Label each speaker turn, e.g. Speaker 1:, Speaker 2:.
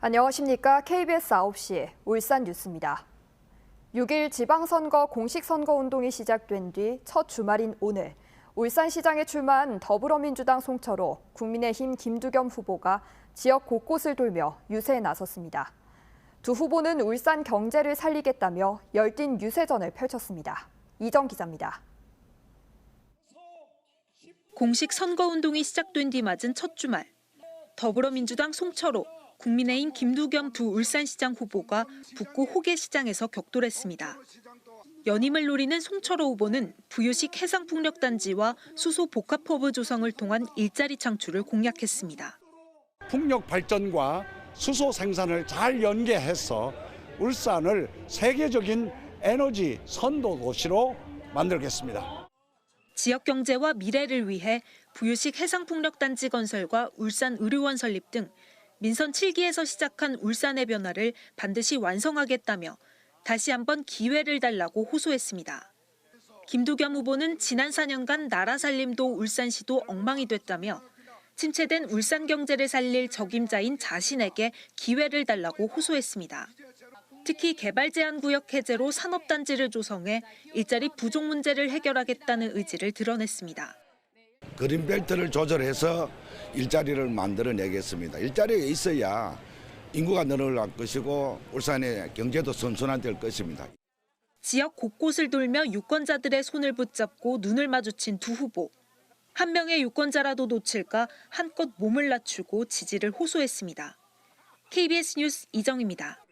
Speaker 1: 안녕하십니까. KBS 9시 울산 뉴스입니다. 6일 지방선거 공식 선거운동이 시작된 뒤 첫 주말인 오늘 울산시장에 출마한 더불어민주당 송철호, 국민의힘 김두겸 후보가 지역 곳곳을 돌며 유세에 나섰습니다. 두 후보는 울산 경제를 살리겠다며 열띤 유세전을 펼쳤습니다. 이정 기자입니다.
Speaker 2: 공식 선거운동이 시작된 뒤 맞은 첫 주말. 더불어민주당 송철호, 국민의힘 김두겸 두 울산시장 후보가 북구 호계시장에서 격돌했습니다. 연임을 노리는 송철호 후보는 부유식 해상풍력단지와 수소 복합허브 조성을 통한 일자리 창출을 공약했습니다.
Speaker 3: 풍력 발전과 수소 생산을 잘 연계해서 울산을 세계적인 에너지 선도 도시로 만들겠습니다.
Speaker 2: 지역 경제와 미래를 위해 부유식 해상풍력단지 건설과 울산 의료원 설립 등 민선 7기에서 시작한 울산의 변화를 반드시 완성하겠다며 다시 한번 기회를 달라고 호소했습니다. 김두겸 후보는 지난 4년간 나라 살림도 울산시도 엉망이 됐다며 침체된 울산 경제를 살릴 적임자인 자신에게 기회를 달라고 호소했습니다. 특히 개발 제한 구역 해제로 산업단지를 조성해 일자리 부족 문제를 해결하겠다는 의지를 드러냈습니다.
Speaker 4: 그린벨트를 조절해서 일자리를 만들어내겠습니다. 일자리가 있어야 인구가 늘어날 것이고 울산의 경제도 선순환될 것입니다.
Speaker 2: 지역 곳곳을 돌며 유권자들의 손을 붙잡고 눈을 마주친 두 후보. 한 명의 유권자라도 놓칠까 한껏 몸을 낮추고 지지를 호소했습니다. KBS 뉴스 이정입니다.